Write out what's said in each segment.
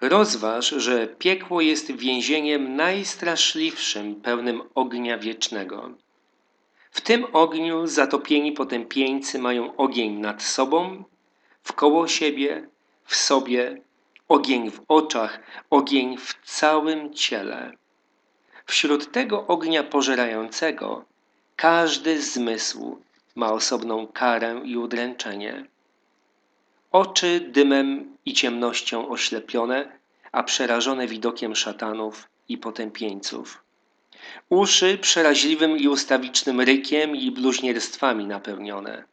Rozważ, że piekło jest więzieniem najstraszliwszym, pełnym ognia wiecznego. W tym ogniu zatopieni potępieńcy mają ogień nad sobą, wkoło siebie, w sobie, ogień w oczach, ogień w całym ciele. Wśród tego ognia pożerającego każdy zmysł ma osobną karę i udręczenie. Oczy dymem i ciemnością oślepione, a przerażone widokiem szatanów i potępieńców. Uszy przeraźliwym i ustawicznym rykiem i bluźnierstwami napełnione.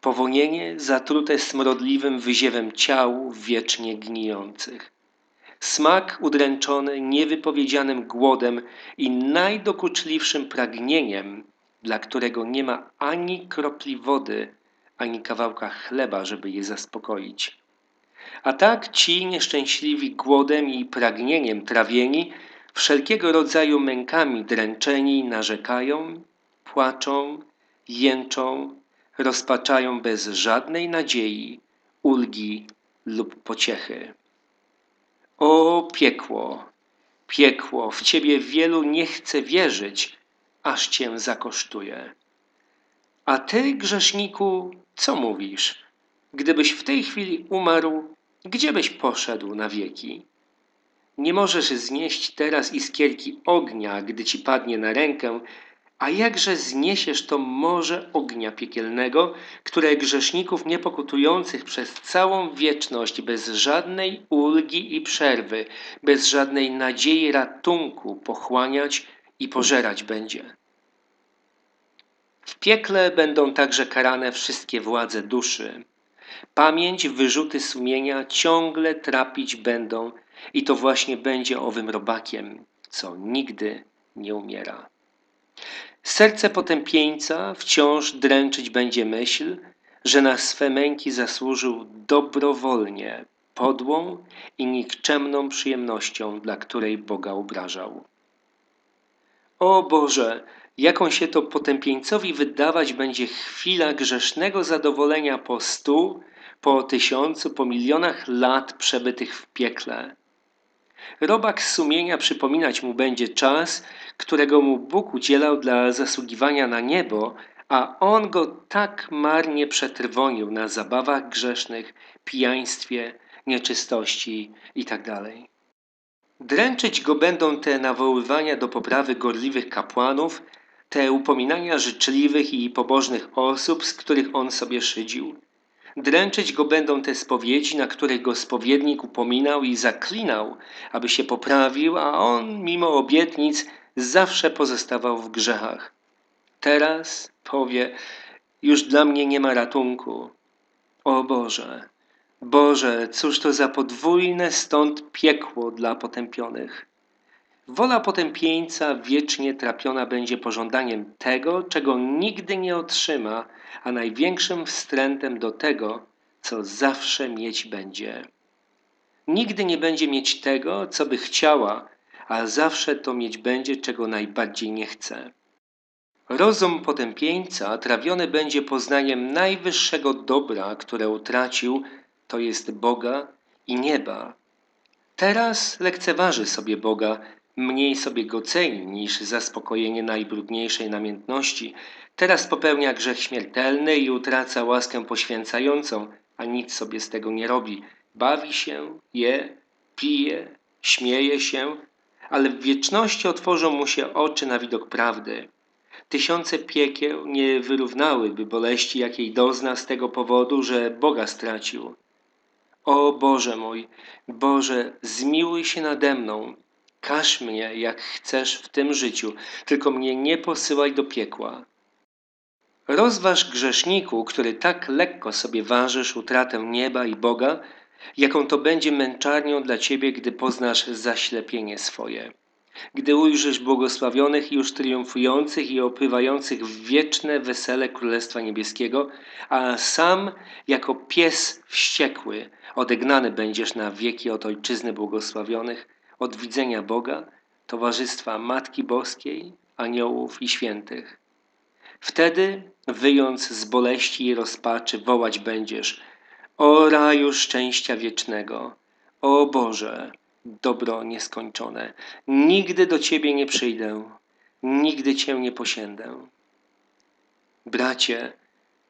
Powonienie zatrute smrodliwym wyziewem ciał wiecznie gnijących. Smak udręczony niewypowiedzianym głodem i najdokuczliwszym pragnieniem, dla którego nie ma ani kropli wody, ani kawałka chleba, żeby je zaspokoić. A tak ci nieszczęśliwi głodem i pragnieniem trawieni, wszelkiego rodzaju mękami dręczeni, narzekają, płaczą, jęczą, rozpaczają bez żadnej nadziei, ulgi lub pociechy. O piekło, piekło, w ciebie wielu nie chce wierzyć, aż cię zakosztuje. A ty, grzeszniku, co mówisz? Gdybyś w tej chwili umarł, gdzie byś poszedł na wieki? Nie możesz znieść teraz iskierki ognia, gdy ci padnie na rękę, a jakże zniesiesz to morze ognia piekielnego, które grzeszników niepokutujących przez całą wieczność, bez żadnej ulgi i przerwy, bez żadnej nadziei ratunku pochłaniać i pożerać będzie? W piekle będą także karane wszystkie władze duszy. Pamięć, wyrzuty sumienia ciągle trapić będą i to właśnie będzie owym robakiem, co nigdy nie umiera. Serce potępieńca wciąż dręczyć będzie myśl, że na swe męki zasłużył dobrowolnie podłą i nikczemną przyjemnością, dla której Boga obrażał. O Boże, jaką się to potępieńcowi wydawać będzie chwila grzesznego zadowolenia po stu, po tysiącu, po milionach lat przebytych w piekle. Robak sumienia przypominać mu będzie czas, którego mu Bóg udzielał dla zasługiwania na niebo, a on go tak marnie przetrwonił na zabawach grzesznych, pijaństwie, nieczystości itd. Dręczyć go będą te nawoływania do poprawy gorliwych kapłanów, te upominania życzliwych i pobożnych osób, z których on sobie szydził. Dręczyć go będą te spowiedzi, na których go spowiednik upominał i zaklinał, aby się poprawił, a on, mimo obietnic, zawsze pozostawał w grzechach. Teraz powie, już dla mnie nie ma ratunku. O Boże, Boże, cóż to za podwójne stąd piekło dla potępionych. Wola potępieńca wiecznie trapiona będzie pożądaniem tego, czego nigdy nie otrzyma, a największym wstrętem do tego, co zawsze mieć będzie. Nigdy nie będzie mieć tego, co by chciała, a zawsze to mieć będzie, czego najbardziej nie chce. Rozum potępieńca trawiony będzie poznaniem najwyższego dobra, które utracił, to jest Boga i nieba. Teraz lekceważy sobie Boga, mniej sobie go ceni niż zaspokojenie najbrudniejszej namiętności. Teraz popełnia grzech śmiertelny i utraca łaskę poświęcającą, a nic sobie z tego nie robi. Bawi się, je, pije, śmieje się, ale w wieczności otworzą mu się oczy na widok prawdy. Tysiące piekieł nie wyrównałyby boleści, jakiej dozna z tego powodu, że Boga stracił. O Boże mój, Boże, zmiłuj się nade mną, każ mnie, jak chcesz w tym życiu, tylko mnie nie posyłaj do piekła. Rozważ grzeszniku, który tak lekko sobie ważysz utratę nieba i Boga, jaką to będzie męczarnią dla ciebie, gdy poznasz zaślepienie swoje. Gdy ujrzysz błogosławionych już triumfujących i opływających w wieczne wesele Królestwa Niebieskiego, a sam jako pies wściekły odegnany będziesz na wieki od Ojczyzny błogosławionych, od widzenia Boga, towarzystwa Matki Boskiej, aniołów i świętych. Wtedy, wyjąc z boleści i rozpaczy, wołać będziesz – o raju szczęścia wiecznego, O Boże, dobro nieskończone, nigdy do Ciebie nie przyjdę, nigdy Cię nie posiędę. Bracie,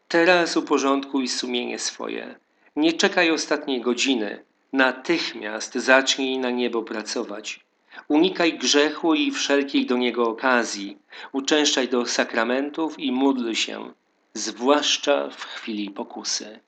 teraz uporządkuj sumienie swoje. Nie czekaj ostatniej godziny, natychmiast zacznij na niebo pracować. Unikaj grzechu i wszelkiej do niego okazji. Uczęszczaj do sakramentów i módl się, zwłaszcza w chwili pokusy.